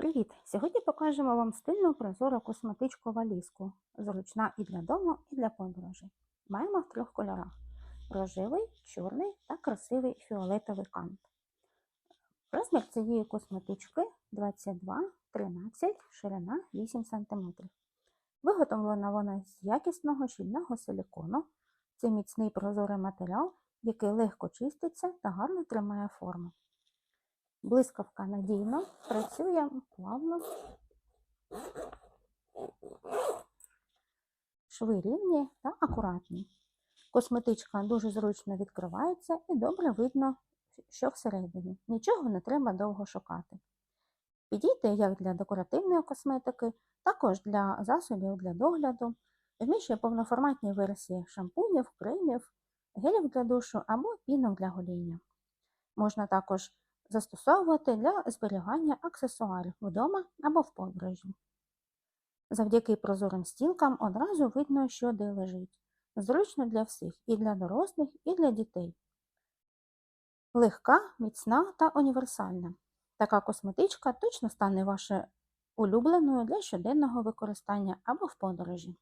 Привіт! Сьогодні покажемо вам стильну прозору косметичку валізку. Зручна і для дому, і для подорожей. Маємо в трьох кольорах: рожевий, чорний та красивий фіолетовий кант. Розмір цієї косметички 22, 13, ширина 8 см. Виготовлена вона з якісного щільного силікону. Це міцний прозорий матеріал, який легко чиститься та гарно тримає форму. Блискавка надійно, працює плавно. Шви рівні та акуратні. Косметичка дуже зручно відкривається і добре видно, що всередині. Нічого не треба довго шукати. Підійде як для декоративної косметики, також для засобів для догляду. Вміщує повноформатні версії шампунів, кремів, гелів для душу або пінок для гоління. Можна також застосовувати для зберігання аксесуарів вдома або в подорожі. Завдяки прозорим стінкам одразу видно, що де лежить. Зручно для всіх і для дорослих, і для дітей. Легка, міцна та універсальна. Така косметичка точно стане вашою улюбленою для щоденного використання або в подорожі.